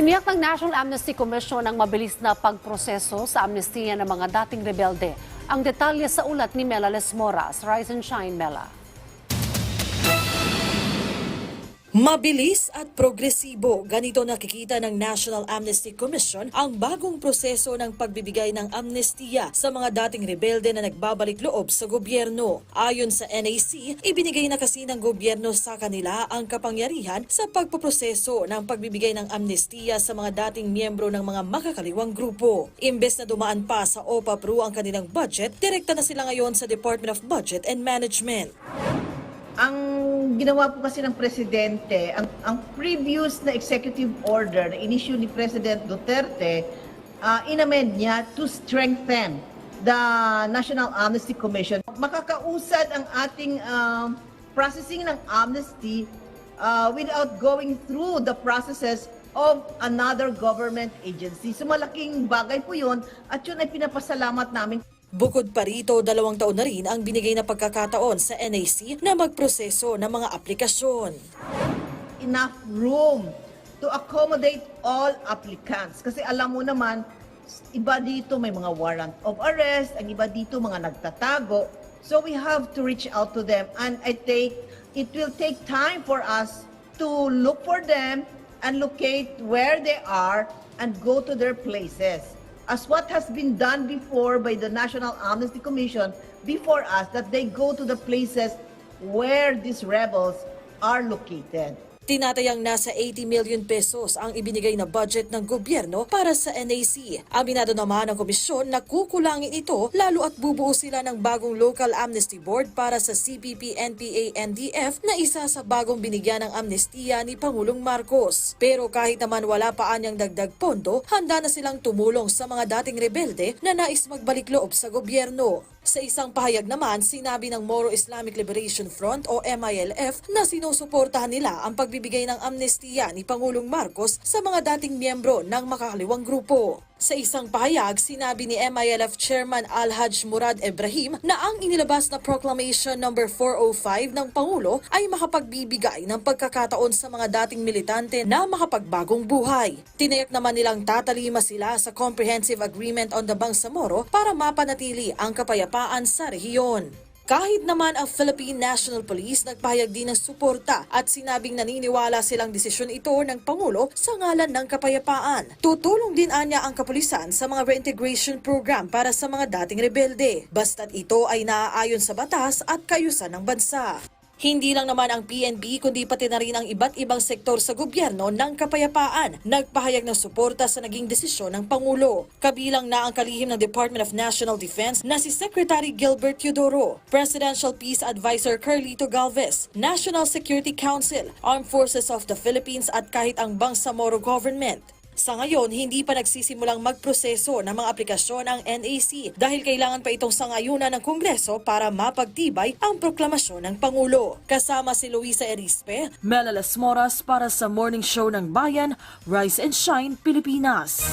Tiniyak ng National Amnesty Commission ang mabilis na pagproseso sa amnestiya ng mga dating rebelde. Ang detalye sa ulat ni Mela Lesmoras. Rise and Shine, Mela. Mabilis at progresibo, ganito nakikita ng National Amnesty Commission ang bagong proseso ng pagbibigay ng amnestiya sa mga dating rebelde na nagbabalik loob sa gobyerno. Ayon sa NAC, ibinigay na kasi ng gobyerno sa kanila ang kapangyarihan sa pagpoproseso ng pagbibigay ng amnestiya sa mga dating miyembro ng mga makakaliwang grupo. Imbes na dumaan pa sa OPA-PRU ang kanilang budget, direkta na sila ngayon sa Department of Budget and Management. Ginawa po kasi ng presidente, ang, ang previous na executive order na inisyu ni President Duterte, uh, inamend niya to strengthen the National Amnesty Commission. Makakausad ang ating um, processing ng amnesty uh, without going through the processes of another government agency. So malaking bagay po yun at yun ay pinapasalamat namin Bukod pa rito, dalawang taon na rin ang binigay na pagkakataon sa NAC na magproseso ng mga aplikasyon. enough room to accommodate all applicants. Kasi alam mo naman, iba dito may mga warrant of arrest, ang iba dito mga nagtatago. So we have to reach out to them and I take it will take time for us to look for them and locate where they are and go to their places. As what has been done before by the National Amnesty Commission before us that they go to the places where these rebels are located. Tinatayang nasa 80 million pesos ang ibinigay na budget ng gobyerno para sa NAC. Aminado naman ang komisyon na kukulangin ito lalo at bubuo sila ng bagong local amnesty board para sa CPP, NPA, NDF na isa sa bagong binigyan ng amnestiya ni Pangulong Marcos. Pero kahit naman wala pa anyang dagdag pondo, handa na silang tumulong sa mga dating rebelde na nais magbalik loob sa gobyerno. Sa isang pahayag naman, sinabi ng Moro Islamic Liberation Front o MILF na sinusuportahan nila ang pagbibigay ng amnestiya ni Pangulong Marcos sa mga dating miyembro ng makakaliwang grupo. Sa isang pahayag, sinabi ni MILF Chairman Alhaj Murad Ibrahim na ang inilabas na Proclamation No. 405 ng Pangulo ay makapagbibigay ng pagkakataon sa mga dating militante na makapagbagong buhay. Tinayak naman nilang tatalima sila sa Comprehensive Agreement on the Bangsamoro para mapanatili ang kapayapaan sa rehiyon. Kahit naman ang Philippine National Police nagpahayag din ng suporta at sinabing naniniwala silang desisyon ito ng Pangulo sa ngalan ng kapayapaan. Tutulong din anya ang kapulisan sa mga reintegration program para sa mga dating rebelde, basta't ito ay naaayon sa batas at kayusan ng bansa. Hindi lang naman ang PNP kundi pati na rin ang iba't ibang sektor sa gobyerno ng kapayapaan nagpahayag ng suporta sa naging desisyon ng Pangulo. Kabilang na ang kalihim ng Department of National Defense na si Secretary Gilbert Teodoro, Presidential Peace Advisor Carlito Galvez, National Security Council, Armed Forces of the Philippines at kahit ang Bangsamoro Government. Sa ngayon, hindi pa nagsisimulang magproseso ng mga aplikasyon ang NAC dahil kailangan pa itong sangayunan ng Kongreso para mapagtibay ang proklamasyon ng Pangulo. Kasama si Luisa Erispe, Mela Las Moras para sa Morning Show ng Bayan, Rise and Shine, Pilipinas.